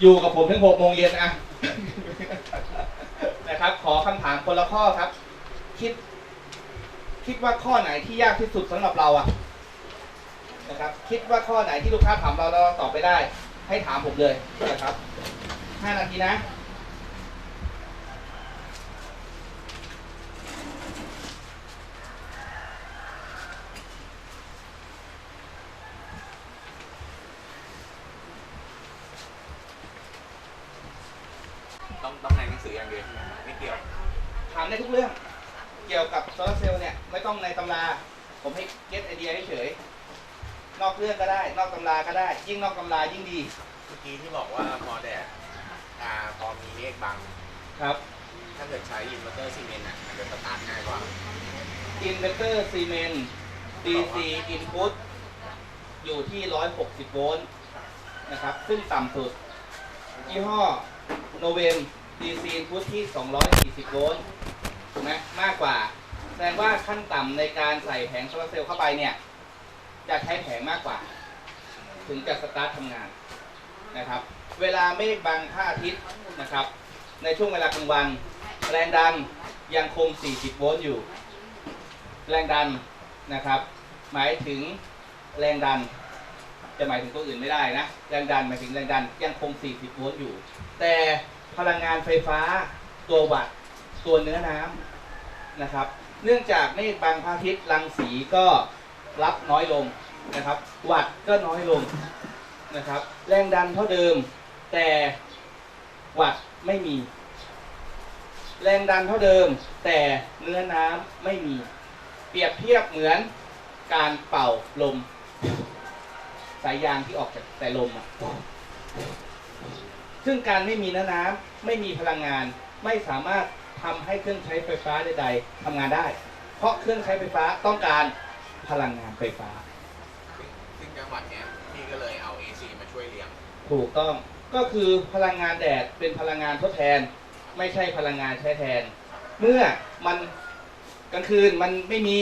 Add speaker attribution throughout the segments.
Speaker 1: อยู่กับผมถึงหกโมงเย็นอะนะครับ ขอคำถามคนละข้อครับ คิด คิดว่าข้อไหนที่ยากที่สุดสำหรับเราอะนะครับ คิดว่าข้อไหนที่ลูกค้าถามเราแล้วเราตอบไปได้ ให้ถามผมเลยนะครับห้านาทีนะ
Speaker 2: ต้องต้องในหนังสืออย่างเดียวใช่ไหมไม่เกี่ยว
Speaker 1: ถามได้ทุกเรื่อง เกี่ยวกับโซลาร์เซลล์เนี่ย ไม่ต้องในตำรา ผมให้เก็ตไอเดียเฉยๆนอก เรื่องก็ได้ นอกตำราก็ได้ ยิ่งนอกตำรายิ่งดี
Speaker 2: เมื่อกี้ที่บอกว่าพอแดดอ่าพอมีเมฆบัง
Speaker 1: ครับ
Speaker 2: ถ้าเกิดใช้อินเวอร์เตอร์ซีเมนต์อะมันจะสตาร์ทง่ายกว่า
Speaker 1: อินเวอร์เตอร์ซีเมนต์ DC input อยู่ที่ 160 โวลต์นะครับ ซึ่งต่ำสุด ยี่ห้อโนเวน DC input ที่ 240 โวลต์ถูกไหมมากกว่า แสดงว่าขั้นต่ำในการใส่แผงโซลาร์เซลล์เข้าไปเนี่ย จะใช้แผงมากกว่า ถึงจะสตาร์ททำงานนะครับ เวลาเมฆบังพระอาทิตย์นะครับ ในช่วงเวลากลางวัน แรงดันยังคง 40 โวลต์อยู่ แรงดันนะครับ หมายถึงแรงดัน จะหมายถึงตัวอื่นไม่ได้นะ แรงดันหมายถึงแรงดันยังคง 40 โวลต์อยู่ แต่พลังงานไฟฟ้าตัววัตตัวเนื้อน้ำนะครับ เนื่องจากเมฆบังพระอาทิตย์รังสีก็ รับน้อยลงนะครับวัตต์ก็น้อยลงนะครับ แรงดันเท่าเดิม แต่วัตต์ไม่มี แรงดันเท่าเดิม แต่เนื้อน้ำไม่มี เปรียบเทียบเหมือนการเป่าลม สายยางที่ออกจากแต่ลมอะซึ่งการไม่มีเนื้อน้ำไม่มีพลังงานไม่สามารถทำให้เครื่องใช้ไฟฟ้าใด ๆทำงานได้ เพราะเครื่องใช้ไฟฟ้าต้องการ พลังงานไฟฟ้า
Speaker 2: ซึ่งซึ่งจังหวัดเนี้ยพี่ก็เลยเอา AC มาช่วยเลี้ยง
Speaker 1: ถูกต้องก็คือพลังงานแดดเป็นพลังงานทดแทน ไม่ใช่พลังงานใช้แทน เมื่อมันกลางคืนมันไม่มี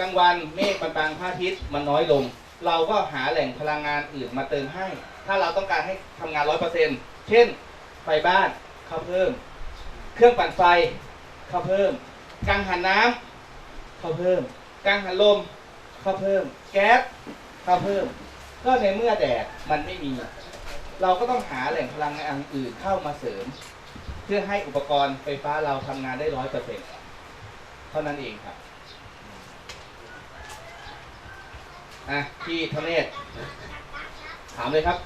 Speaker 1: กลางวันเมฆบางๆพระอาทิตย์มันน้อยลง เราก็หาแหล่งพลังงานอื่นมาเติมให้ ถ้าเราต้องการให้ทำงานร้อยเปอร์เซ็นต์เช่น ไฟบ้านเข้าเพิ่ม เครื่องปั่นไฟเข้าเพิ่ม กังหันน้ำเข้าเพิ่ม กังหันลม เข้าเพิ่ม แก๊สเข้าเพิ่ม ก็ในเมื่อแดดมันไม่มี เราก็ต้องหาแหล่งพลังงานอื่นเข้ามาเสริม เพื่อให้อุปกรณ์ไฟฟ้าเราทำงานได้ร้อยเปอร์เซ็นต์เท่านั้นเองครับอะพี่ธเนศถามเลยครับ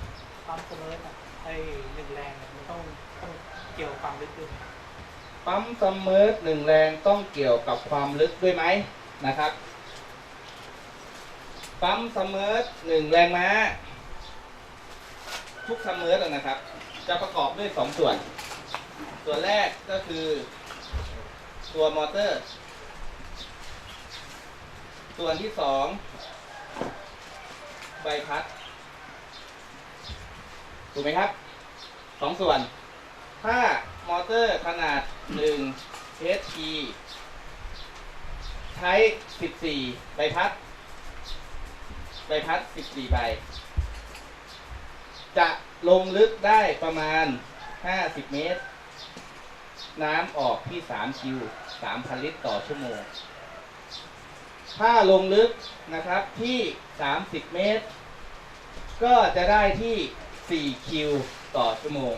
Speaker 3: ความเสมออะไอ้หนึ่งแรงเนี่ยมันต้องต้องเกี่ยวกับความลึกด้วย
Speaker 1: ปั๊มซัมเมอร์หนึ่งแรงต้องเกี่ยวกับความลึกด้วยไหมนะครับ ปั๊มซัมเมอร์หนึ่งแรงม้า ทุกซัมเมอร์นะครับ จะประกอบด้วยสองส่วน ส่วนแรกก็คือ ตัวมอเตอร์ ส่วนที่สองใบพัด ถูกไหมครับสองส่วน ถ้ามอเตอร์ขนาด1 HP ใช้ 14 ใบพัด ใบพัด 14 ใบ จะลงลึกได้ประมาณ 50 เมตร น้ำออกที่ 3 คิว 3,000 ลิตรต่อชั่วโมง ถ้าลงลึกนะครับที่ 30 เมตร ก็จะได้ที่ 4 คิว ต่อชั่วโมง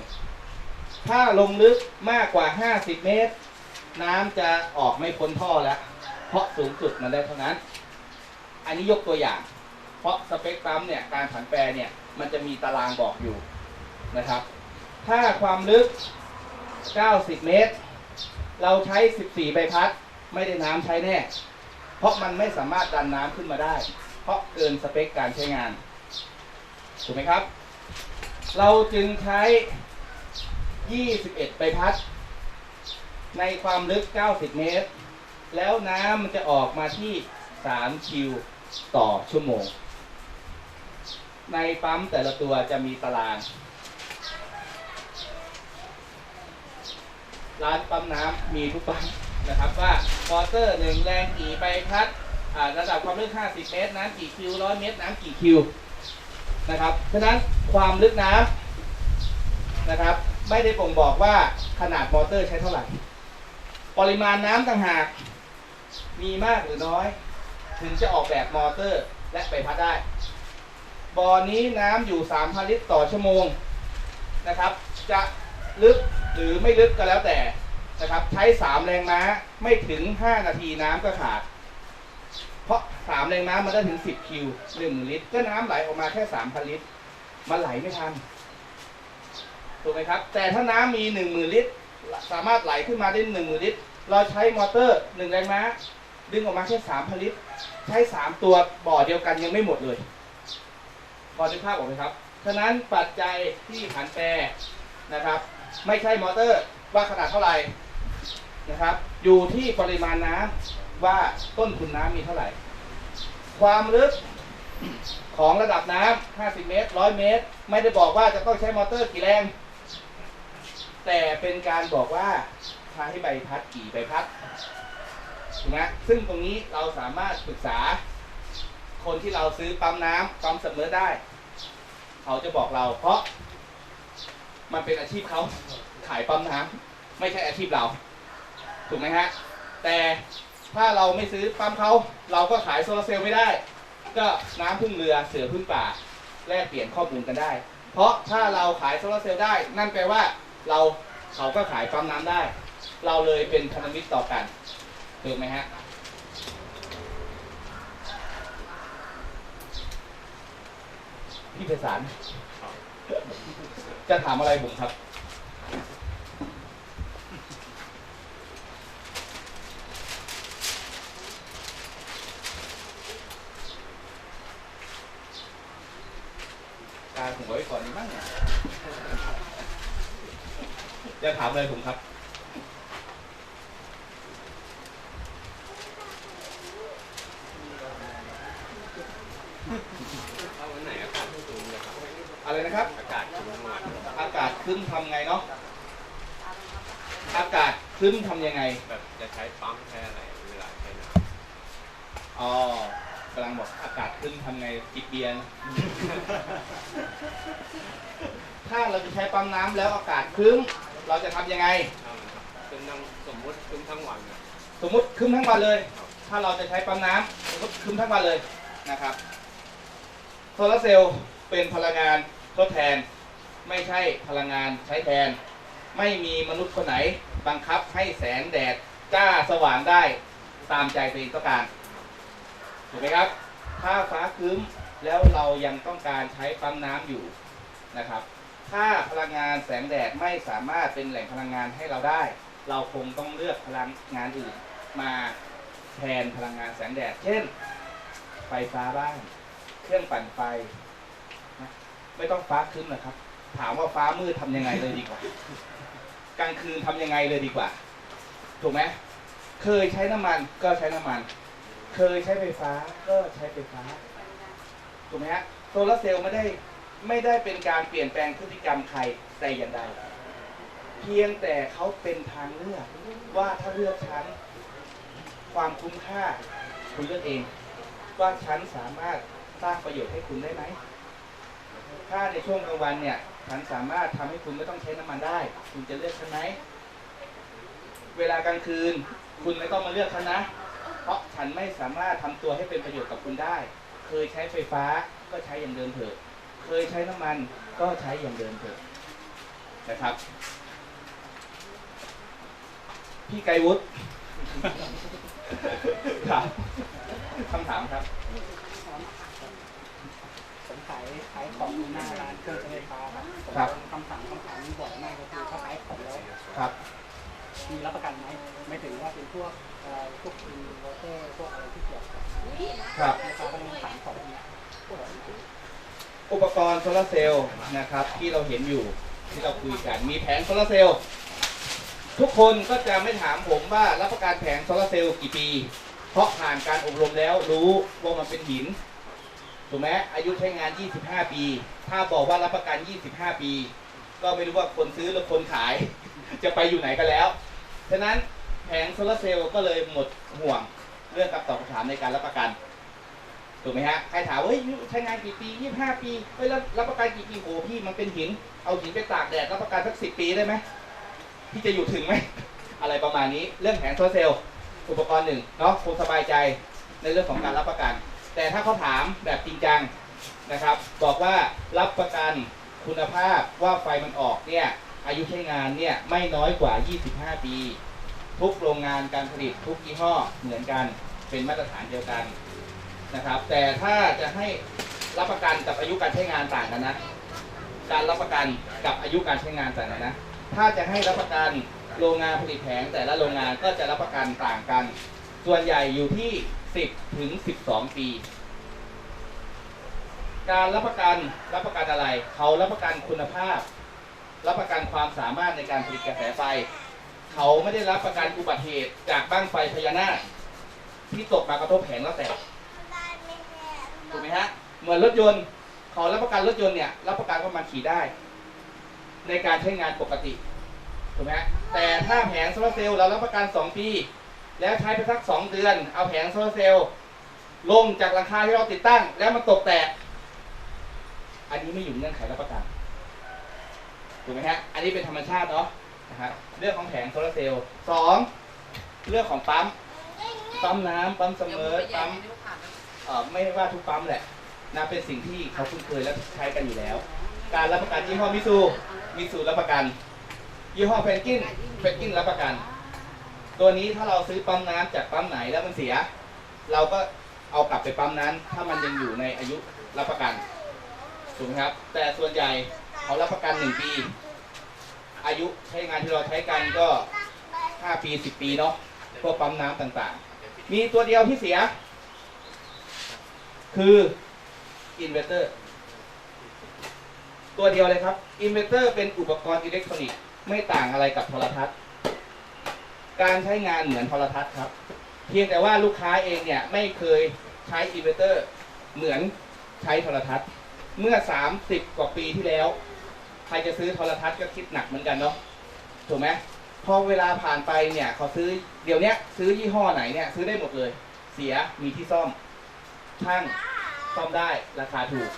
Speaker 1: ถ้าลงลึกมากกว่า 50 เมตร น้ำจะออกไม่พ้นท่อแล้ว เพราะสูงสุดมันได้เท่านั้น อันนี้ยกตัวอย่าง ราะสเปคปั๊มเนี่ยการผันแปรเนี่ยมันจะมีตารางบอกอยู่นะครับ ถ้าความลึก 90 เมตร เราใช้ 14 ใบพัด ไม่ได้น้ำใช้แน่ เพราะมันไม่สามารถดันน้ำขึ้นมาได้ เพราะเกินสเปคการใช้งาน ถูกไหมครับ เราจึงใช้ 21 ใบพัด ในความลึก 90 เมตร แล้วน้ำมันจะออกมาที่ 3 คิวต่อชั่วโมง ในปั๊มแต่ละตัวจะมีตาราง ร้านปั๊มน้ำมีทุกปั๊มนะครับว่าวอเตอร์หนึ่งแรงกี่ใบพัดระดับความลึก 50 เมตร น้ำกี่คิว100เมตร น้ำกี่คิวนะครับฉะนั้นความลึกน้ำนะครับ ไม่ได้บ่งบอกว่าขนาดมอเตอร์ใช้เท่าไหร่ ปริมาณน้ำต่างหาก มีมากหรือน้อย ถึงจะออกแบบมอเตอร์และใบพัดได้ บ่อนี้น้ำอยู่ 3,000 ลิตรต่อชั่วโมงนะครับ จะลึกหรือไม่ลึกก็แล้วแต่นะครับ ใช้ 3 แรงม้าไม่ถึง 5 นาทีน้ำก็ขาด เพราะ 3 แรงม้ามันได้ถึง 10 คิว 1 ลิตร ก็น้ำไหลออกมาแค่ 3,000 ลิตร มันไหลไม่ทัน ถูกไหมครับ แต่ถ้าน้ำมี 10,000 ลิตร สามารถไหลขึ้นมาได้10,000 ลิตร เราใช้มอเตอร์ 1 แรงม้า ดึงออกมาแค่ 3,000 ลิตร ใช้ 3 ตัวบ่อเดียวกันยังไม่หมดเลย พอนึกภาพออกไหมครับ ฉะนั้นปัจจัยที่ผันแปรนะครับ ไม่ใช่มอเตอร์ว่าขนาดเท่าไหร่นะครับ อยู่ที่ปริมาณน้ำว่าต้นทุนน้ำมีเท่าไหร่ ความลึกของระดับน้ำ50 เมตร 100 เมตร ไม่ได้บอกว่าจะต้องใช้มอเตอร์กี่แรง แต่เป็นการบอกว่าใช้ใบพัดกี่ใบพัดถูกไหมซึ่งตรงนี้เราสามารถปรึกษา คนที่เราซื้อปั๊มน้ำปั๊มเสมอได้ เขาจะบอกเรา เพราะ มันเป็นอาชีพเขาขายปั๊มน้ำไม่ใช่อาชีพเรา ถูกไหมฮะ แต่ถ้าเราไม่ซื้อปั๊มเขาเราก็ขายโซลาร์เซลล์ไม่ได้ ก็น้ำพึ่งเรือเสือพึ่งป่าแลกเปลี่ยนข้อมูลกันได้ เพราะถ้าเราขายโซลาร์เซลล์ได้ นั่นแปลว่าเราเขาก็ขายปั๊มน้ำได้ เราเลยเป็นพันธมิตรต่อกันถูกไหมฮะ พี่ไพศาลจะถามอะไรผมครับ การผมไว้ก่อนนี้บ้างเนี่ยจะถามอะไรผมครับ
Speaker 2: เอาวันไหนอากาศครึ้มนะครับ
Speaker 1: อะไร นะครับ
Speaker 2: อากาศครึ้มทั้งวัน
Speaker 1: อากาศครึ้มทำไงเนาะ อากาศครึ้มทำยังไง
Speaker 2: แบบจะใช้ปั๊มใช้อะไรเวลาใช้น้
Speaker 1: อ๋อกำลังบอกอากาศครึ้มทำไงจิบเบียร์นะถ้าเราจะใช้ปั๊มน้ำแล้วอากาศครึ้ม เราจะทำยังไงำ
Speaker 2: เอานะครับเป็นนั่งสมมติครึ้มทั้งวันนะ
Speaker 1: สมมุติครึ้มทั้งวันเลย ถ้าเราจะใช้ปั๊มน้ำสมมติครึ้มทั้งวันเลยนะครับ โซลาร์เซลล์เป็นพลังงาน ทดแทน ไม่ใช่พลังงานใช้แทน ไม่มีมนุษย์คนไหนบังคับให้แสงแดดจ้าสว่างได้ตามใจตัวเองต้องการถูกไหมครับ ถ้าฟ้าครึ้มแล้วเรายังต้องการใช้ปั๊มน้ำอยู่นะครับ ถ้าพลังงานแสงแดดไม่สามารถเป็นแหล่งพลังงานให้เราได้ เราคงต้องเลือกพลังงานอื่นมาแทนพลังงานแสงแดด เช่น ไฟฟ้าบ้างเครื่องปั่นไฟ ไม่ต้องฟ้าครึ้มนะครับ ถามว่าฟ้ามืดทำยังไงเลยดีกว่า กลางคืนทำยังไงเลยดีกว่า ถูกไหมเคยใช้น้ำมันก็ใช้น้ำมัน เคยใช้ไฟฟ้าก็ใช้ไฟฟ้า ถูกไหมฮะโซลาร์เซลล์ไม่ได้ไม่ได้เป็นการเปลี่ยนแปลงพฤติกรรมใครแต่อย่างใดเพียงแต่เขาเป็นทางเลือกว่าถ้าเลือกฉันความคุ้มค่าคุณเลือกเอง ว่าฉันสามารถสร้างประโยชน์ให้คุณได้ไหม ถ้าในช่วงกลางวันเนี่ยฉันสามารถทำให้คุณไม่ต้องใช้น้ำมันได้ คุณจะเลือกฉันไหมเวลากลางคืน คุณไม่ต้องมาเลือกฉันนะ เพราะฉันไม่สามารถทำตัวให้เป็นประโยชน์กับคุณได้ เคยใช้ไฟฟ้าก็ใช้อย่างเดิมเถอะ เคยใช้น้ำมันก็ใช้อย่างเดิมเถอะนะครับ พี่ไกวุฒิครับคำถามครับา
Speaker 4: ยขายของหน้าร้านเครื่องใช้ไฟฟ้าครับผม
Speaker 1: ครับ
Speaker 4: คำถามคำถามนี้บ่อยมากก็คือถ้าขายของแล้ว
Speaker 1: ครับ
Speaker 4: มีรับประกันไหมไม่ถึงว่าเป็นพวกเอ่อพวกอินเวอร์เตอร์พวกอะไรที่เกี่ยวกับ
Speaker 1: ครับ
Speaker 4: นะครับก็ต้องถามของเนี่ย
Speaker 1: อุปกรณ์โซลาร์เซลล์นะครับที่เราเห็นอยู่ที่เราคุยกันมีแผงโซลาร์เซลล์ทุกคนก็จะไม่ถามผมว่ารับประกันแผงโซลาร์เซลล์กี่ปี เพราะผ่านการอบรมแล้วรู้ว่ามันเป็นหิน ถูกไหมอายุใช้งาน 25 ปี ถ้าบอกว่ารับประกัน 25 ปี ก็ไม่รู้ว่าคนซื้อหรือคนขาย จะไปอยู่ไหนกันแล้ว ฉะนั้นแผงโซลาร์เซลล์ก็เลยหมดห่วงเรื่องการตอบคำถามในการรับประกัน ถูกไหมฮะ ใครถามว่าเฮ้ยใช้งานกี่ปี 25 ปีเฮ้ยรับประกันกี่ปีโอ้พี่มันเป็นหิน เอาหินไปตากแดดรับประกันสักสิปีได้ไหมพี่จะอยู่ถึงไหม อะไรประมาณนี้ เรื่องแผงโซลาร์เซลล์อุปกรณ์หนึ่งเนาะคงสบายใจในเรื่องของการรับประกัน แต่ถ้าเขาถามแบบจริงจังนะครับ บอกว่ารับประกันคุณภาพว่าไฟมันออกเนี่ยอายุใช้งานเนี่ยไม่น้อยกว่า 25 ปี ทุกโรงงานการผลิตทุกยี่ห้อเหมือนกันเป็นมาตรฐานเดียวกันนะครับ แต่ถ้าจะให้รับประกันกับอายุการใช้งานต่างกันนะ การรับประกันกับอายุการใช้งานต่างกันนะ ถ้าจะให้รับประกันโรงงานผลิตแผงแต่ละโรงงานก็จะรับประกันต่างกัน ส่วนใหญ่อยู่ที่ 10ถึง12 ปี การรับประกันรับประกันอะไร เขารับประกันคุณภาพ รับประกันความสามารถในการผลิตกระแสไฟ เขาไม่ได้รับประกันอุบัติเหตุจากบ้างไฟพญานาคที่ตกมากระทบแผงแล้วแตกถูกไหมฮะ เหมือนรถยนต์เขารับประกันรถยนต์เนี่ยรับประกันว่ามันขี่ได้ ในการใช้งานปกติถูกไหมฮะแต่ถ้าแผงโซลาร์เซลล์เรารับประกัน 2 ปี แล้วใช้ไปสัก2เดือน เอาแผงโซลาร์เซลล์ลงจากหลังคาที่เราติดตั้ง แล้วมันตกแตก อันนี้ไม่อยู่ในเงื่อนไขรับประกันถูกไหมฮะ อันนี้เป็นธรรมชาติเนาะนะครับเรื่องของแผงโซลาร์เซลล์สองเรื่องของปั๊ม ปั๊มน้ำปั๊มเสมอ ปั๊มเอ่อไม่ว่าทุกปั๊มแหละนะเป็นสิ่งที่เขาคุ้นเคยและใช้กันอยู่แล้ว การรับประกันยี่ห้อมิซูมิซูรับประกัน ยี่ห้อเพนกินเพนกินรับประกัน ตัวนี้ถ้าเราซื้อปั๊มน้ำจากปั๊มไหนแล้วมันเสีย เราก็เอากลับไปปั๊มนั้น ถ้ามันยังอยู่ในอายุรับประกันถูกไหมครับ แต่ส่วนใหญ่เขารับประกันหนึ่งปี อายุใช้งานที่เราใช้กันก็ห้าปีสิบปีเนาะพวกปั๊มน้ำต่างๆ มีตัวเดียวที่เสีย คืออินเวอร์เตอร์ตัวเดียวเลยครับอินเวอร์เตอร์เป็นอุปกรณ์อิเล็กทรอนิกส์ไม่ต่างอะไรกับโทรทัศน์ การใช้งานเหมือนโทรทัศน์ครับ เพียงแต่ว่าลูกค้าเองเนี่ยไม่เคยใช้อินเวอร์เตอร์เหมือนใช้โทรทัศน์ เมื่อ 30 กว่าปีที่แล้ว ใครจะซื้อโทรทัศน์ก็คิดหนักเหมือนกันเนาะถูกไหมพอเวลาผ่านไปเนี่ยเขาซื้อเดี๋ยวนี้ซื้อยี่ห้อไหนเนี่ยซื้อได้หมดเลย เสียมีที่ซ่อมช่างซ่อมได้ราคาถูก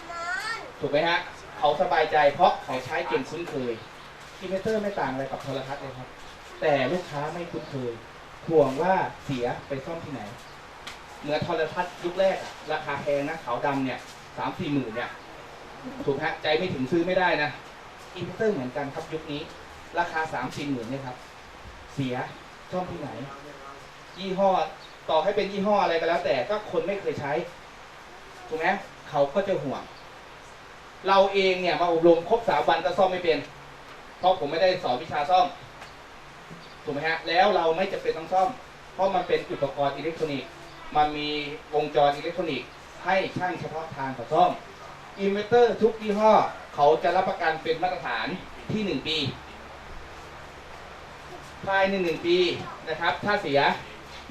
Speaker 1: ถูกไหมฮะเขาสบายใจเพราะเขาใช้จนคุ้นเคยอินเวอร์เตอร์ไม่ต่างอะไรกับโทรทัศน์เลยครับ แต่ลูกค้าไม่คุ้นเคยห่วงว่าเสียไปซ่อมที่ไหน เหมือนโทรทัศน์ยุคแรกอะราคาแพงนะขาวดำเนี่ยสามสี่หมื่นเนี่ยถูกฮะใจไม่ถึงซื้อไม่ได้นะอินเตอร์เหมือนกันครับยุคนี้ ราคาสามสี่หมื่นเนี่ยครับ เสียซ่อมที่ไหน ยี่ห้อต่อให้เป็นยี่ห้ออะไรก็แล้ว แต่ก็คนไม่เคยใช้ถูกไหมเขาก็จะห่วง เราเองเนี่ยมาอบรมครบสามวันก็ซ่อมไม่เป็น เพราะผมไม่ได้สอนวิชาซ่อม ถูกไหมฮะแล้วเราไม่จำเป็นต้องซ่อม เพราะมันเป็นอุปกรณ์อิเล็กทรอนิกส์ มันมีวงจรอิเล็กทรอนิกส์ ให้ช่างเฉพาะทางเขาซ่อมอินเวอร์เตอร์ทุกยี่ห้อเขาจะรับประกันเป็นมาตรฐานที่หนึ่งปี ภายในหนึ่งปีนะครับ ถ้าเสีย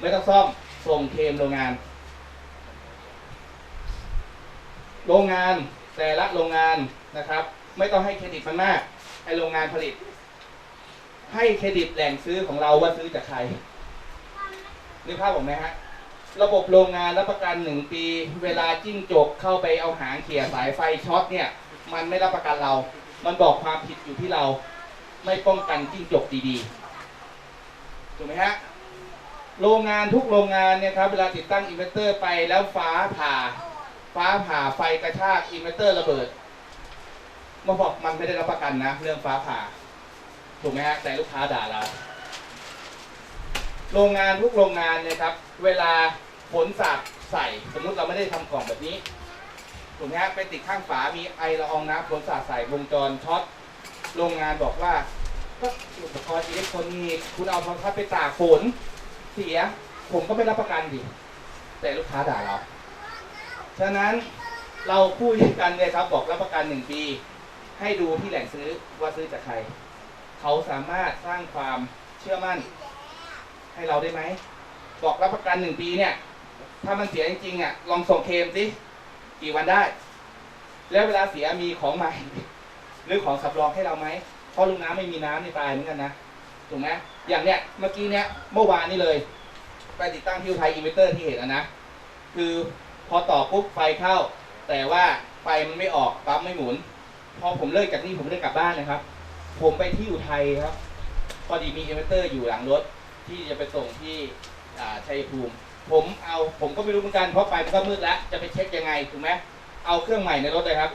Speaker 1: ไม่ต้องซ่อมส่งเคมโรงงาน โรงงานแต่ละโรงงานนะครับ ไม่ต้องให้เครดิตมันมากไอโรงงานผลิต ให้เครดิตแหล่งซื้อของเราว่าซื้อจากใครนึกภาพผมไหมฮะ ระบบโรงงานรับประกันหนึ่งปี เวลาจิ้งจกเข้าไปเอาหางเขี่ยสายไฟช็อตเนี่ย มันไม่รับประกันเรา มันบอกความผิดอยู่ที่เราไม่ป้องกันจิ้งจกดีๆ ถูกไหมฮะ โรงงานทุกโรงงานเนี่ยครับ เวลาติดตั้งอินเวอร์เตอร์ไปแล้วฟ้าผ่า ฟ้าผ่าไฟกระชากอินเวอร์เตอร์ระเบิดมาบอกมันไม่ได้รับประกันนะ เรื่องฟ้าผ่า ถูกไหมฮะแต่ลูกค้าด่าเรา โรงงานทุกโรงงานเนี่ยครับ เวลาฝนสาดใส่ สมมุติเราไม่ได้ทำกล่องแบบนี้ถูกไหมฮะไปติดข้างฝามีไอละอองน้ำฝนสาดใส่วงจรช็อตโรงงานบอกว่าก็อุปกรณ์อิเล็กทรอนิกส์คุณเอาโทรทัศน์ไปตากฝนเสีย ผมก็ไม่รับประกันดิแต่ลูกค้าด่าเรา ฉะนั้นเราพูดกันเลยครับบอกรับประกันหนึ่งปี ให้ดูที่แหล่งซื้อว่าซื้อจากใคร เขาสามารถสร้างความเชื่อมั่น ให้เราได้ไหม บอกรับประกันหนึ่งปีเนี่ย ถ้ามันเสียจริงๆอะลองส่งเคลมสิกี่วันได้ แล้วเวลาเสียมีของใหม่ หรือของสำรองให้เราไหมเพราะลูกน้ำไม่มีน้ำนี่ตายเหมือนกันนะถูกไหมอย่างเนี้ยเมื่อกี้เนี้ยเมื่อวานนี้เลย ไปติดตั้งที่อุทัยอินเวอร์เตอร์ที่เห็นอะนะคือพอต่อปุ๊บไฟเข้า แต่ว่าไฟมันไม่ออกปั๊มไม่หมุน พอผมเลิกจากนี่ผมเลิกกลับบ้านนะครับ ผมไปที่อุทัยครับ พอดีมีอินเวอเตอร์อยู่หลังรถ ที่จะไปส่งที่อ่าชัยภูมิ ผมเอาผมก็ไม่รู้เหมือนกันเพราะไฟมันก็มืดแล้ว จะไปเช็คยังไงถูกไหมเอาเครื่องใหม่ในรถเลยครับ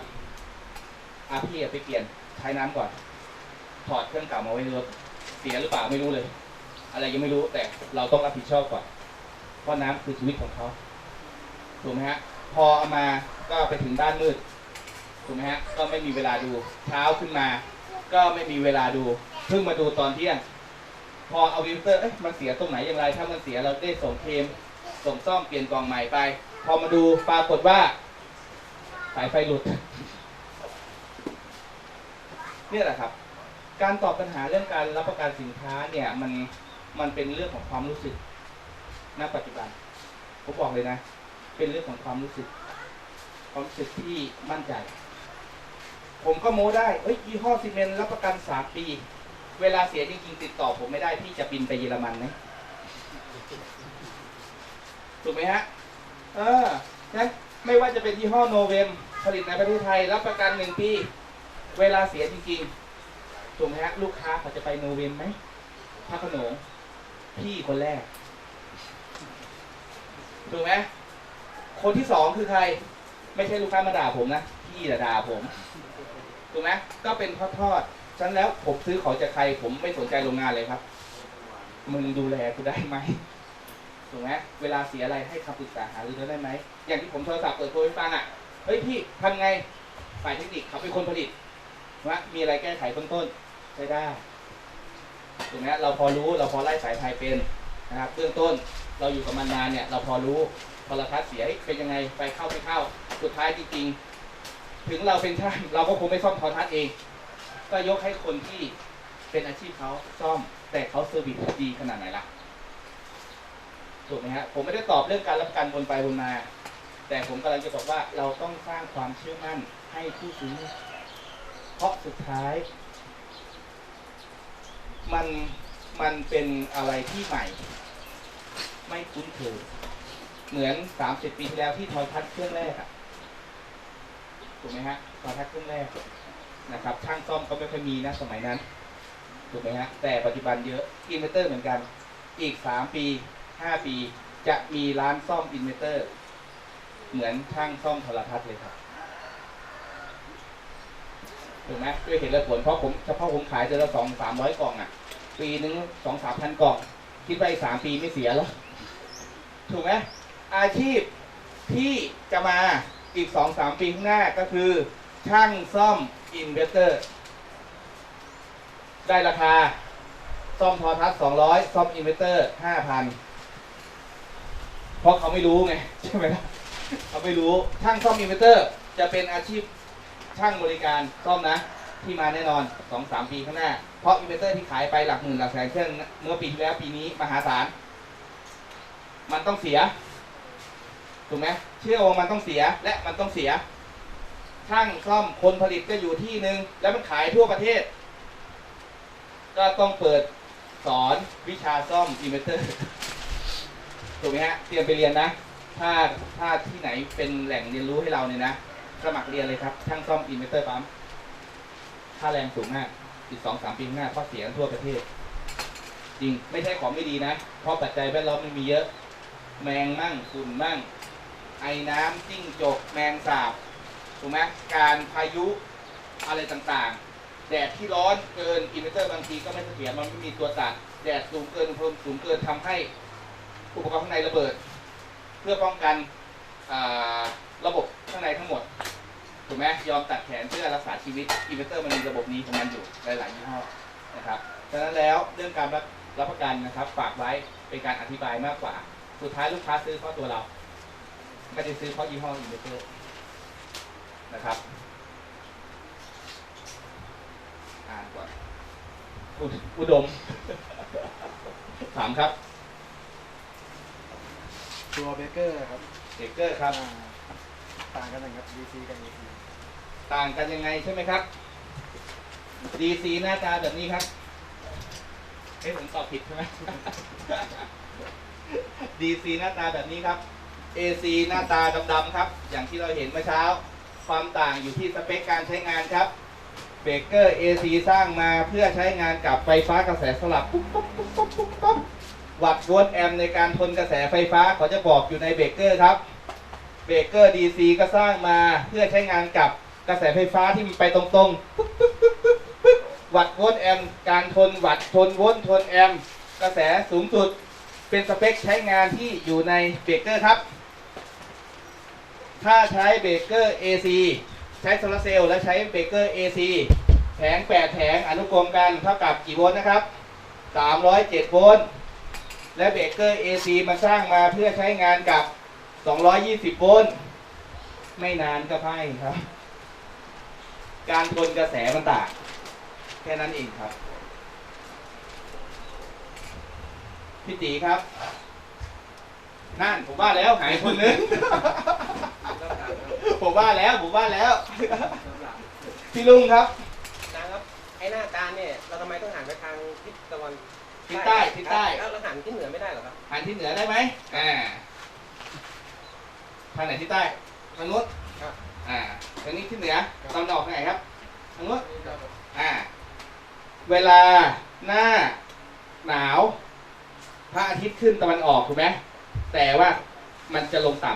Speaker 1: อาพี่ไปเปลี่ยนใช้น้ำก่อน ถอดเครื่องเก่ามาไว้ในรถเสียหรือเปล่าไม่รู้เลย อะไรยังไม่รู้แต่เราต้องรับผิดชอบก่อนเพราะน้ำคือชีวิตของเขาถูกไหมฮะ พอเอามาก็ไปถึงด้านมืดถูกไหมฮะก็ไม่มีเวลาดูเช้าขึ้นมา ก็ไม่มีเวลาดู เพิ่งมาดูตอนเที่ยง พอเอาวิวเตอร์ เอ๊ะมันเสียตรงไหนอย่างไร ถ้ามันเสียเราได้ส่งเคม ส่งซ่อมเปลี่ยนกล่องใหม่ไป พอมาดูปรากฏว่า สายไฟหลุด เนี่ยแหละครับ การตอบปัญหาเรื่องการรับประกันสินค้าเนี่ยมันมันเป็นเรื่องของความรู้สึก ณ ปัจจุบัน ผมบอกเลยนะ เป็นเรื่องของความรู้สึก ความรู้สึกที่มั่นใจ ผมก็โม้ได้เอ้ยยี่ห้อซีเมนต์รับประกันสามปี เวลาเสียจริงๆติดต่อผมไม่ได้พี่จะบินไปเยอรมันไหมถูกไหมฮะ เออนะไม่ว่าจะเป็นยี่ห้อโนเวม ผลิตในประเทศไทย รับประกันหนึ่งปี เวลาเสียจริงๆ ถูกไหมฮะ ลูกค้าเขาจะไปโนเวมไหมพระขนงพี่คนแรก ถูกไหมคนที่สองคือใคร ไม่ใช่ลูกค้ามาด่าผมนะ พี่น่ะด่าผม ถูกไหมก็เป็นทอดทอดๆฉันแล้วผมซื้อของจากใคร ผมไม่สนใจโรงงานเลยครับ มึงดูแลกูได้ไหมถูกไหมเวลาเสียอะไรให้คำปรึกษาหารือได้ไหม อย่างที่ผมโทรศัพท์เปิดตัวให้ฟังอะ เฮ้ยพี่ทำไง ฝ่ายเทคนิคเขาเป็นคนผลิตว่ามีอะไรแก้ไขเบื้องต้นใช้ได้ถูกไหมเราพอรู้เราพอไล่สายไฟเป็นนะครับเบื้องต้นเราอยู่กับมันนานเนี่ย เราพอรู้พอราคาเสียเฮ้ยเป็นยังไงไฟเข้าไม่เข้า สุดท้ายจริงๆ ถึงเราเป็นช่างเราก็คงไม่ซ่อมโทอทัศน์เอง ก็ยกให้คนที่เป็นอาชีพเขาซ่อม แต่เขาเซอร์วิสดีขนาดไหนล่ะถูกไหมฮะผมไม่ได้ตอบเรื่องการรับประกันบนไปบนมา แต่ผมกำลังจะบอกว่าเราต้องสร้างความเชื่อมั่นให้ผู้ซื้อเพราะสุดท้าย มันมันเป็นอะไรที่ใหม่ ไม่คุ้นเคยเหมือนสามสิบปีที่แล้วที่ทอยทัศน์เครื่องแรกอะ ถูกไหมฮะทอยทัศน์เครื่องแรกนะครับช่างซ่อมก็ไม่ค่อยมีนะสมัยนั้นถูกไหมฮะแต่ปัจจุบันเยอะอินเวอร์เตอร์เหมือนกันอีกสามปีห้าปี จะมีร้านซ่อมอินเวอร์เตอร์ เหมือนช่างซ่อมโทรทัศน์เลยครับถูกไหมด้วยเหตุและผลเพราะผมเฉพาะผมขายเดือนละสองสามร้อยกล่องอะ ปีหนึ่งสองสามพันกล่อง คิดไปสามปีไม่เสียแล้วถูกไหมอาชีพที่จะมา อีกสองสามปีข้างหน้าก็คือ ช่างซ่อมอินเวสเตอร์ ได้ราคา ซ่อมโทอทัศสองร้อยซ่อมอินเวสเตอร์ห้าพันเพราะเขาไม่รู้ไง ใช่ไหมล่ะเขาไม่รู้ช่างซ่อมอินเวสเตอร์ จะเป็นอาชีพช่างบริการซ่อมนะที่มาแน่นอนสองสามปีข้างหน้า เพราะอินเวอร์เตอร์ที่ขายไปหลักหมื่นหลักแสนเครื่องเมื่อปีที่แล้วปีนี้มหาศาล มันต้องเสีย ถูกไหมเชื่อว่ามันต้องเสียและมันต้องเสีย ช่างซ่อมคนผลิตก็อยู่ที่หนึ่งแล้วมันขายทั่วประเทศ ก็ต้องเปิดสอนวิชาซ่อมอินเวอร์เตอร์ถูกไหมฮะเตรียมไปเรียนนะ ถ้าถ้าที่ไหนเป็นแหล่งเรียนรู้ให้เราเนี่ยนะสมัครเรียนเลยครับช่างซ่อมอินเวอร์เตอร์ปั๊มค่าแรงสูงมากอีกสองสามปีข้างหน้าเพราะเสียทั่วประเทศ จริงไม่ใช่ของไม่ดีนะ เพราะปัจจัยแวดล้อมมันมีเยอะ แมงมั่งฝุ่นมั่ง อน้ำจิ้งจกแมงสาบถูกไหมการพายุอะไรต่างๆ แดดที่ร้อนเกินอินเวอร์เตอร์บางทีก็ไม่เสถียรมันไม่มีตัวตัด แดดสูงเกินอุณหภูมิสูงเกินทำให้อุปกรณ์ข้างในระเบิด เพื่อป้องกันระบบข้างในทั้งหมดถูกไหมยอมตัดแขนเพื่อรักษาชีวิตอินเวอร์เตอร์มันมีระบบนี้ของมันอยู่หลายๆยี่ห้อนะครับฉะนั้นแล้วเรื่องการรับรับประกันนะครับ ฝากไว้เป็นการอธิบายมากกว่า สุดท้ายลูกค้าซื้อเพราะตัวเรา ไม่ได้ซื้อเพราะยี่ห้ออินเวอร์เตอร์นะครับอ่านก่อนอุดอุดมถามครับ
Speaker 5: ตัวเบเกอร์ครับ
Speaker 1: เด็กเกอร์ครับ
Speaker 5: อ่าต่างกันนะครับ DC กับ AC
Speaker 1: ต่างกันยังไงใช่ไหมครับ DC หน้าตาแบบนี้ครับเอ้ผมตอบผิดใช่ไหม DC หน้าตาแบบนี้ครับ AC หน้าตาดำๆครับ อย่างที่เราเห็นเมื่อเช้า ความต่างอยู่ที่สเปคการใช้งานครับเบรกเกอร์ AC สร้างมาเพื่อใช้งานกับไฟฟ้ากระแสสลับปุ๊บปุ๊บปุ๊บปุ๊บปุ๊บปุ๊บวัตต์โวลต์แอมป์ในการทนกระแสไฟฟ้าเขาจะบอกอยู่ในเบรกเกอร์ครับเบรกเกอร์ DC ก็สร้างมาเพื่อใช้งานกับกระแสไฟฟ้าที่มันไปตรงๆปุ๊บปุ๊บปุ๊บปุ๊บปุ๊บวัตต์โวลต์แอมป์การทนวัตต์ทนโวลต์ทนแอมป์กระแสสูงสุด เป็นสเปคใช้งานที่อยู่ในเบรกเกอร์ครับ ถ้าใช้เบรกเกอร์ AC ใช้โซลาร์เซลล์และใช้เบรกเกอร์ AC แผง8แผงอนุกรมกันเท่ากับกี่โวลต์นะครับ 307 โวลต์ และเบรกเกอร์ AC มันสร้างมาเพื่อใช้งานกับ 220 โวลต์ ไม่นานก็พ่ายครับ การทนกระแสมันต่างแค่นั้นเองครับ พี่ตีครับ นั่นผมว่าแล้วหายคนนึง ผมว่าแล้วผมว่าแล้ว พี่ลุงครับ
Speaker 6: นะครับไอ้หน้าตาเนี่ยเราทำไมต้องหันไปทางทิศตะวัน
Speaker 1: ทิศใต้ทิศใต้
Speaker 6: แล้วเราหันทิศเหนือไม่ได้เหรอครับ
Speaker 1: หันที่เหนือได้ไหมอ่าทางไหนที่ใต้ทางนู้น
Speaker 6: ครับ
Speaker 1: อ่าทางนี้ที่เหนือตะวันออกทางไหนครับทางนู้นอ่า เวลาหน้าหนาว พระอาทิตย์ขึ้นตะวันออกถูกไหม แต่ว่ามันจะลงต่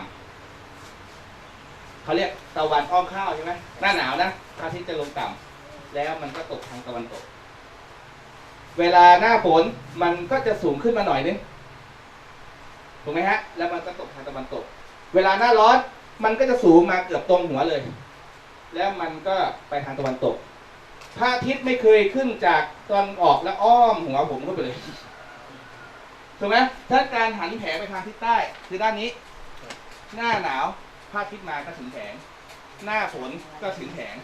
Speaker 1: ำเขาเรียกตะวันอ้อมข้าวใช่ไหมหน้าหนาวนะพระอาทิตย์จะลงต่ำแล้วมันก็ตกทางตะวันตก เวลาหน้าฝนมันก็จะสูงขึ้นมาหน่อยนึงถูกไหมฮะ แล้วมันก็ตกทางตะวันตก เวลาหน้าร้อนมันก็จะสูงมาเกือบตรงหัวเลย แล้วมันก็ไปทางตะวันตกพระอาทิตย์ไม่เคยขึ้นจากตอนออกแล้วอ้อมหัวผมเข้าไปเลย ถูกไหมถ้าการหันแผงไปทางทิศใต้ คือด้านนี้ หน้าหนาวพระอาทิตย์มาก็ถึงแผง หน้าฝนก็ถึงแผง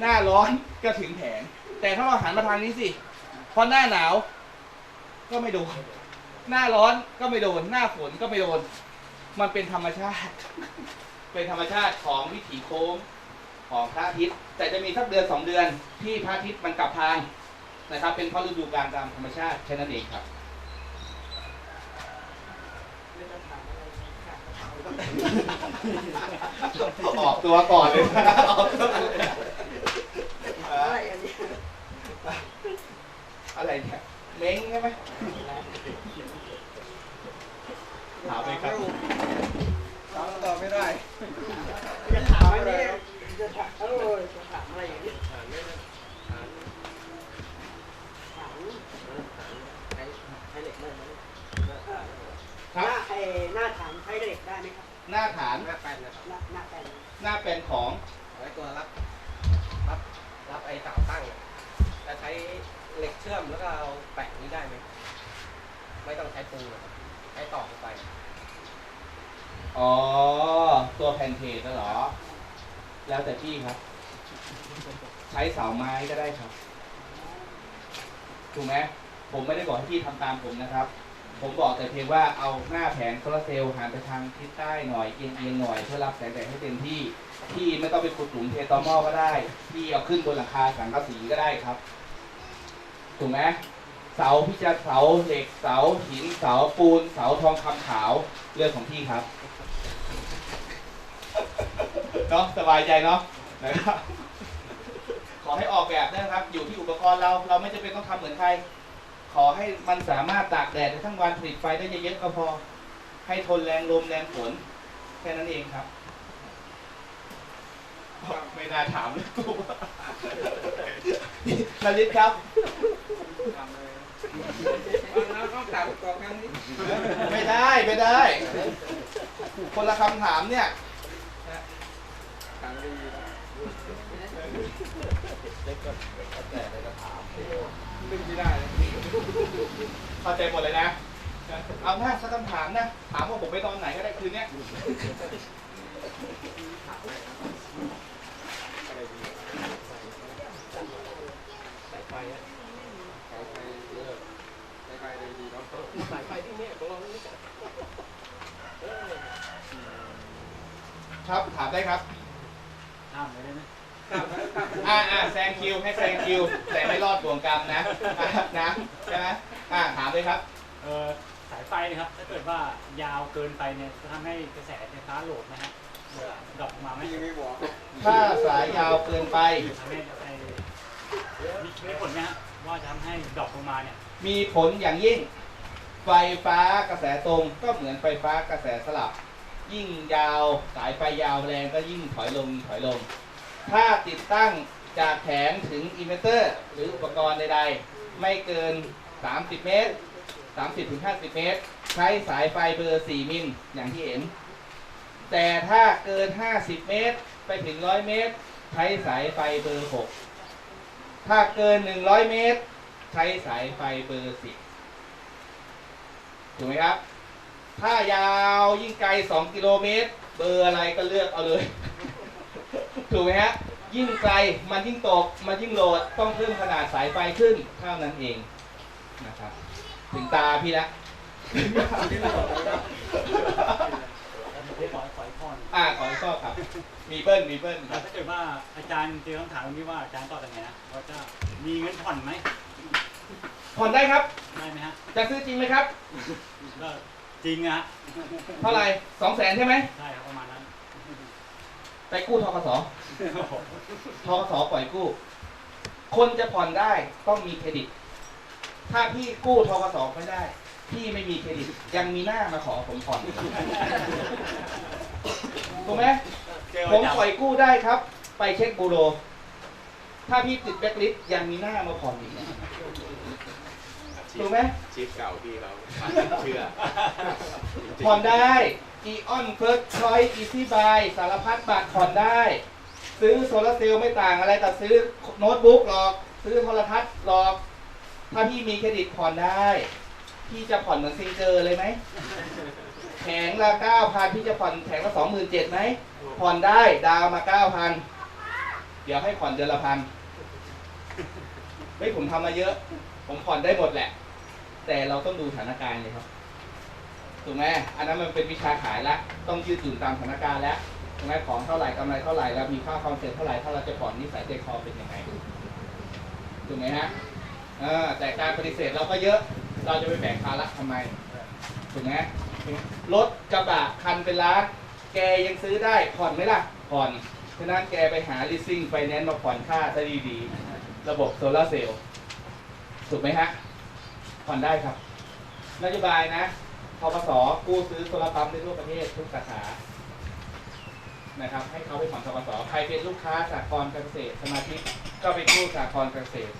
Speaker 1: หน้าร้อนก็ถึงแผง แต่ถ้าเราหันมาทางนี้สิพอหน้าหนาว ก็ไม่โดน หน้าร้อนก็ไม่โดน หน้าฝนก็ไม่โดน มันเป็นธรรมชาติ เป็นธรรมชาติของวิถีโค้งของพระอาทิตย์ แต่จะมีสักเดือนสองเดือนที่พระอาทิตย์มันกลับทางนะครับ เป็นเพราะฤดูกาลตามธรรมชาติแค่นั้นเองครับ ออกตัวก่อนเลยออกตัวอะไรอันนี้อะไรเนี่ยเม้งใช่ไหมถามไปครับ
Speaker 6: ตอบตอบไม่ได้
Speaker 3: จะถามอะไรจะถามเออจะถามอะไรอย่
Speaker 6: ห
Speaker 1: บ
Speaker 3: น้าไอ้หน้าฐานใช้เหล็กได้ไหมครับ
Speaker 1: หน้าฐาน
Speaker 6: หน้าแป้นนะครับ
Speaker 3: หน้าหน้าแป้น
Speaker 1: หน้าเป็นของ
Speaker 6: เอาไว้ตัวรับรับรับไอ้เสาตั้งอะจะใช้เหล็กเชื่อมแล้วก็เอาแปะนี้ได้ไหมไม่ต้องใช้ปูนหรอกครับใช้ตอกลงไป
Speaker 1: อ๋อตัวแผ่นเพจน่ะเหรอ แล้วแต่พี่ครับ ใช้เสาไม้ก็ได้ครับถูกไหมผมไม่ได้บอกให้พี่ทำตามผมนะครับ ผมบอกแต่เพียงว่าเอาหน้าแผงโซลาร์เซลล์หันไปทางทิศใต้หน่อยเอียงเอียงหน่อยเพื่อรับแสงแดดให้เต็มที่พี่ไม่ต้องไปขุดหลุมเทตอมอก็ได้พี่เอาขึ้นบนหลังคาสังกะสีก็ได้ครับถูกไหมเสาพี่จะเสาเหล็กเสาหินเสาปูน เสาทองคำขาวเรื่องของพี่ครับเนาะสบายใจเนาะนะครับขอให้ออกแบบนะครับ อยู่ที่อุปกรณ์เรา เราไม่จำเป็นต้องทำเหมือนใคร ขอให้มันสามารถตากแดดได้ทั้งวันผลิตไฟได้เยอะๆก็พอ ให้ทนแรงลมแรงฝนแค่นั้นเองครับ ไม่น่าถามเลยกูนาริศครับ
Speaker 6: เราต้องถามกองกันนี้
Speaker 1: ไม่ได้ ไม่ได้ คนละคำถามเนี่ย
Speaker 6: ถามดีนะ
Speaker 1: นึกไม่ได้เลย เข้าใจหมดเลยนะ เอาหน้าสักคำถามนะ ถามว่าผมไปตอนไหนก็ได้คืนเนี้ย
Speaker 6: สายไฟที่เนี่ยของเรานี่
Speaker 1: ครับ ถามได้ครับ
Speaker 4: ห้ามเลยได้ไหม
Speaker 1: อ่าอ่าแซงคิวให้แซงคิว แต่ไม่รอดบ่วงกรรมนะนะใช่ไหม อ่าถามเลยครับ
Speaker 4: เออสายไฟไฟนะครับถ้าเกิดว่ายาวเกินไปเนี่ยจะทำให้กระแสไฟฟ้าโหลดนะฮะดรอปลงมาไหม
Speaker 1: ถ้าสายยาวเกินไป
Speaker 4: ทำให้ไอ้มีมีผลไหมฮะว่าจะทำให้ดรอปลงมาเนี่ย
Speaker 1: มีผลอย่างยิ่ง ไฟฟ้ากระแสตรงก็เหมือนไฟฟ้ากระแสสลับ ยิ่งยาวสายไฟยาวแรงก็ยิ่งถอยลงถอยลง ถ้าติดตั้งจากแผงถึงอินเวอร์เตอร์ หรืออุปกรณ์ใดๆ ไม่เกิน 30 เมตร 30-50 เมตร ใช้สายไฟเบอร์ 4 มิลอย่างที่เห็น แต่ถ้าเกิน 50 เมตร ไปถึง 100 เมตร ใช้สายไฟเบอร์ 6 ถ้าเกิน 100 เมตร ใช้สายไฟเบอร์ 10 ถูกไหมครับ ถ้ายาวยิ่งไกล 2 กิโลเมตร เบอร์อะไรก็เลือกเอาเลย ถูกไหมฮะยิ่งไกลมันยิ่งตก มันยิ่งโหลดต้องเพิ่มขนาดสายไฟขึ้นเท่านั้นเอง ถึงตาพี่ละ
Speaker 4: ได้ขอขออีกข้อหนึง
Speaker 1: อ่าขอให้ชอบครับ มีเบิ้ลมีเบิ้ลค
Speaker 4: แล้
Speaker 1: รั
Speaker 4: ว
Speaker 1: บ
Speaker 4: ถ้าเกิดว่าอาจารย์เจอคำถามตรงนี้ว่าอาจารย์ตอบยังไงนะว่าจะมีเงินผ่อนไหม
Speaker 1: ผ่อนได้ครับ
Speaker 4: ได้ไหมฮะ
Speaker 1: จะซื้อจริงไหมครับ
Speaker 4: ก็จริงอะฮะ
Speaker 1: เท่าไหร่สองแสนใช่ไหม
Speaker 4: ใช่ครับประมาณนั้น
Speaker 1: ไปกู้ทกสทกสปล่อยกู้ คนจะผ่อนได้ต้องมีเครดิต ถ้าพี่กู้ทกสไม่ได้ พี่ไม่มีเครดิต ยังมีหน้ามาขอผมผ่อนถูกไหม
Speaker 4: เจอ
Speaker 1: ผม
Speaker 4: จับ
Speaker 1: ปล่อยกู้ได้ครับ ไปเช็คบูโร ถ้าพี่ติดแบล็คลิสต์ยังมีหน้ามาผ่อนอีกนะถูกไหม
Speaker 2: ชีพเก่าพี่เขาเชื่อ
Speaker 1: ผ่อนได้อีออนเฟิร์สชอยอีซี่บายสารพัดบัตรผ่อนได้ ซื้อโซลาร์เซลล์ไม่ต่างอะไรกับซื้อโน้ตบุ๊กหรอก ซื้อโทรทัศน์หรอก ถ้าพี่มีเครดิตผ่อนได้ พี่จะผ่อนเหมือนซิงเจอร์เลยไหมแผงละเก้าพันพี่จะผ่อนแผงละสองหมื่นเจ็ดไหมผ่อนได้ดาวมาเก้าพันเดี๋ยวให้ผ่อนเดือนละพันเฮ้ยผมทำมาเยอะ ผมผ่อนได้หมดแหละ แต่เราต้องดูสถานการณ์เลยครับถูกไหมอันนั้นมันเป็นวิชาขายละต้องยืดหยุ่นตามสถานการณ์แล้วถูกไหมของเท่าไหร่กำไรเท่าไหร่แล้วมีค่าความเสี่ยงเท่าไหร่ถ้าเราจะผ่อนนิสัยใจคอเป็นยังไงถูกไหมฮะ อแต่การปฏิเสธเราก็เยอะ เราจะไปแบกภาระทำไม ถูกไหมรถกระบะคันเป็นล้านแกยังซื้อได้ผ่อนไหมล่ะ ผ่อน ฉะนั้นแกไปหา leasing finance มาผ่อนค่าซะดีๆ ระบบโซลาเซลล์ถูกไหมฮะ ผ่อนได้ครับ นโยบายนะทปสกู้ซื้อโซลาร์ปั๊มได้ทั่วประเทศทุกสาขา นะครับ ให้เขาไปผ่อนทปสใครเป็นลูกค้าสากลการเกษตรสมาชิกก็ไปกู้สากลการเกษตร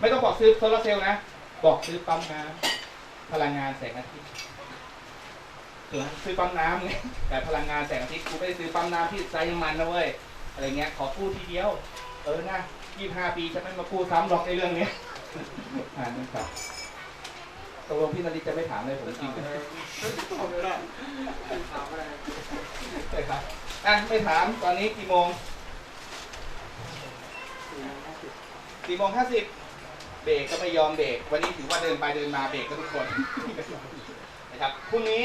Speaker 1: ไม่ต้องบอกซื้อโซลาเซลล์นะ บอกซื้อปั๊มน้ำพลังงานแสงอาทิตย์ถือซื้อปั๊มน้ำไงแต่พลังงานแสงอาทิตย์กูไม่ได้ซื้อปั๊มน้ำที่ใช้น้ำมันนะเว้ยอะไรเงี้ย ขอกู้ทีเดียว เออนะยี่ห้าปีจะไม่มากู้ซ้ำหรอกในเรื่องนี้อ่านนะครับตกลงพี่นาริจะไม่ถามเลยผมจริงใช่ครับอะไม่ถามตอนนี้กี่โมงสี่โมงห้าสิบ เบรกก็ไม่ยอมเบรกวันนี้ถือว่าเดินไปเดินมาเบรกก็ทุกคนนะครับพรุ่งนี้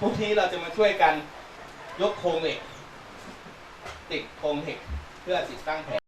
Speaker 1: พรุ่งนี้เราจะมาช่วยกันยกโครงเหล็ก ติดโครงเหล็กเพื่อติดตั้งแผง